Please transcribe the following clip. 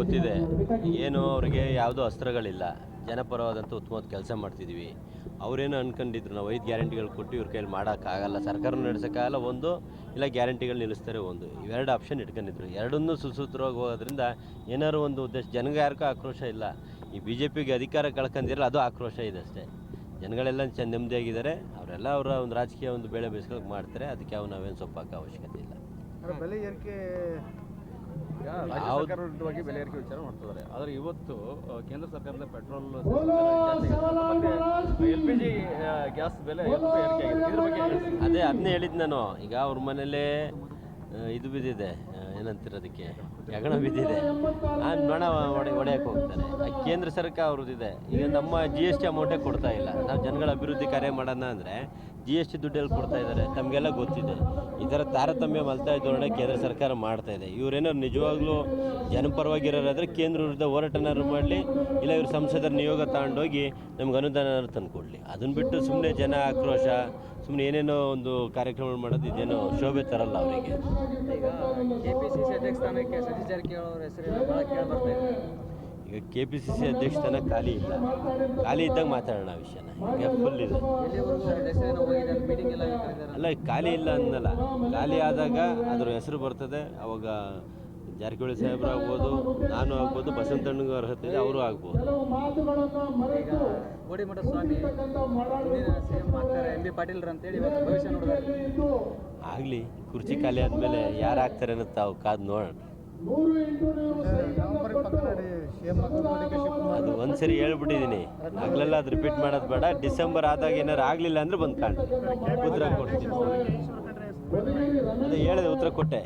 ಗೊತ್ತಿದೆ. ಏನು ಅವರಿಗೆ ಯಾವುದೋ ಅಸ್ತ್ರಗಳಿಲ್ಲ. ಜನಪರವಾದಂಥ ಉತ್ತಮವಾದ ಕೆಲಸ ಮಾಡ್ತಿದ್ದೀವಿ ಅವರೇನು ಅನ್ಕೊಂಡಿದ್ರು, ನಾವು ಐದು ಗ್ಯಾರಂಟಿಗಳು ಕೊಟ್ಟು ಇವ್ರ ಕೈಯಲ್ಲಿ ಮಾಡೋಕ್ಕಾಗಲ್ಲ. ಸರ್ಕಾರ ನಡೆಸೋಕ್ಕಾಗಲ್ಲ ಒಂದು, ಇಲ್ಲ ಗ್ಯಾರಂಟಿಗಳು ನಿಲ್ಲಿಸ್ತಾರೆ ಒಂದು. ಇವೆರಡು ಆಪ್ಷನ್ ಇಟ್ಕೊಂಡಿದ್ರು. ಎರಡನ್ನೂ ಸುಸೂತ್ರವಾಗಿ ಹೋಗೋದ್ರಿಂದ ಏನಾದ್ರು ಒಂದು ಉದ್ದೇಶ, ಜನಗೆ ಯಾರಿಗೂ ಆಕ್ರೋಶ ಇಲ್ಲ. ಈ ಬಿ ಜೆ ಪಿಗೆ ಅಧಿಕಾರ ಕಳ್ಕೊಂಡಿರಲ್ಲ, ಅದು ಆಕ್ರೋಶ ಇದೆ ಅಷ್ಟೇ. ಜನಗಳೆಲ್ಲ ಚ ನೆಮ್ಮದಿಯಾಗಿದ್ದಾರೆ. ಅವರೆಲ್ಲ ಅವರ ಒಂದು ರಾಜಕೀಯ ಒಂದು ಬೆಳೆ ಬೇಯಿಸ್ಕೊಳಕ್ಕೆ ಮಾಡ್ತಾರೆ. ಅದಕ್ಕೆ ಅವು ನಾವೇನು ಸೊಪ್ಪಾಕ ಅವಶ್ಯಕತೆ ಇಲ್ಲ. ಬೆಲೆ ಏರಿಕೆ ವಿರುದ್ಧವಾಗಿ ಬೆಲೆ ಏರಿಕೆ ವಿಚಾರ ಮಾಡ್ತಿದ್ದಾರೆ. ಆದರೆ ಇವತ್ತು ಕೇಂದ್ರ ಸರ್ಕಾರದ petrol L P G gas ಬೆಲೆ ಬಗ್ಗೆ? ಅದೇ ಅದನ್ನೇ ಹೇಳಿದ್ ನಾನು. ಈಗ ಅವ್ರ ಮನೇಲೇ ಇದು ಬಿದ್ದಿದೆ. ಏನಂತಿರೋದಕ್ಕೆ ಏನಂತೀರ ಅದಕ್ಕೆ? ಹೆಗಣ ಬಿದ್ದಿದೆ. ಆ ನೊಣ ಒಡೆ ಹೊಡೆಯಕ್ಕೆ ಹೋಗ್ತಾರೆ. ಆ ಕೇಂದ್ರ ಸರ್ಕಾರ ಅವ್ರದ್ದಿದೆ. ಈಗ ನಮ್ಮ ಜಿ ಎಸ್ ಟಿ ಅಮೌಂಟೇ ಕೊಡ್ತಾ ಇಲ್ಲ. ನಾವು ಜನಗಳ ಅಭಿವೃದ್ಧಿ ಕಾರ್ಯ ಮಾಡೋಣ ಅಂದರೆ ಜಿ ಎಸ್ ಟಿ ದುಡ್ಡಲ್ಲಿ ಕೊಡ್ತಾ ಇದ್ದಾರೆ. ತಮಗೆಲ್ಲ ಗೊತ್ತಿದೆ. ಈ ಥರ ತಾರತಮ್ಯ ಮಲ್ತಾ ಧೋರಣೆ ಕೇಂದ್ರ ಸರ್ಕಾರ ಮಾಡ್ತಾ ಇದೆ. ಇವರೇನಾದ್ರು ನಿಜವಾಗ್ಲೂ ಜನಪರವಾಗಿರೋರಾದರೆ ಕೇಂದ್ರ ವಿರುದ್ಧ ಹೋರಾಟನಾದ್ರು ಮಾಡಲಿ, ಇಲ್ಲ ಇವರು ಸಂಸದರ ನಿಯೋಗ ತಗೊಂಡೋಗಿ ನಮ್ಗೆ ಅನುದಾನ ತಂದುಕೊಡ್ಲಿ. ಅದನ್ನು ಬಿಟ್ಟು ಸುಮ್ಮನೆ ಜನ ಆಕ್ರೋಶ ಸುಮ್ಮನೆ ಏನೇನೋ ಒಂದು ಕಾರ್ಯಕ್ರಮ ಮಾಡೋದು ಇದೇನೋ ಶೋಭೆ ತರಲ್ಲ ಅವರಿಗೆ. ಈಗ ಸ್ಥಾನಕ್ಕೆ ಸತೀಶ್ ಜಾರಕಿಹೊಳಿ ಅವರ ಭಾಳ ಕೇಳಿ ಬರ್ತಾ ಕೆ ಪಿ ಸಿ ಸಿ ಅಧ್ಯಕ್ಷತನ ಖಾಲಿ ಇಲ್ಲ. ಖಾಲಿ ಇದ್ದಾಗ ಮಾತಾಡೋಣ ಆ ವಿಷಯನ. ಈಗ ಫುಲ್ ಇದೆ. ಅಲ್ಲ ಈಗ ಖಾಲಿ ಇಲ್ಲ ಅಂದಲ್ಲ ಖಾಲಿ ಆದಾಗ ಅದ್ರ ಹೆಸರು ಬರ್ತದೆ. ಅವಾಗ ಜಾರಕಿಹೊಳಿ ಸಾಹೇಬ್ರು ಆಗ್ಬೋದು ನಾನು ಆಗ್ಬೋದು ಬಸವಂತಣ್ಣಗೂ ಅರ್ಹತೆ ಇದೆ ಅವರು ಆಗ್ಬೋದು. ಸ್ವಾಮಿ ಎಂ ಬಿ ಅಂತೇಳಿ ಭವಿಷ್ಯ ಆಗಲಿ ಕುರ್ಚಿ ಖಾಲಿ ಆದಮೇಲೆ ಯಾರು ಆಗ್ತಾರೆ ಅನ್ನೋದು ತಾವು ಕಾದು ನೋಡೋಣ. ಅದು ಒಂದ್ಸರಿ ಹೇಳ್ಬಿಟ್ಟಿದ್ದೀನಿ ಆಗ್ಲೆಲ್ಲ ಅದು ರಿಪೀಟ್ ಮಾಡೋದು ಬೇಡ ಡಿಸೆಂಬರ್ ಆದಾಗ ಏನಾರು ಆಗಲಿಲ್ಲ ಅಂದ್ರೆ ಬಂದು ಕಾಣಿ. ಉತ್ತರ ಕೊಡ್ತೀನಿ ಅದೇ ಹೇಳಿದೆ ಉತ್ತರ ಕೊಟ್ಟೆ.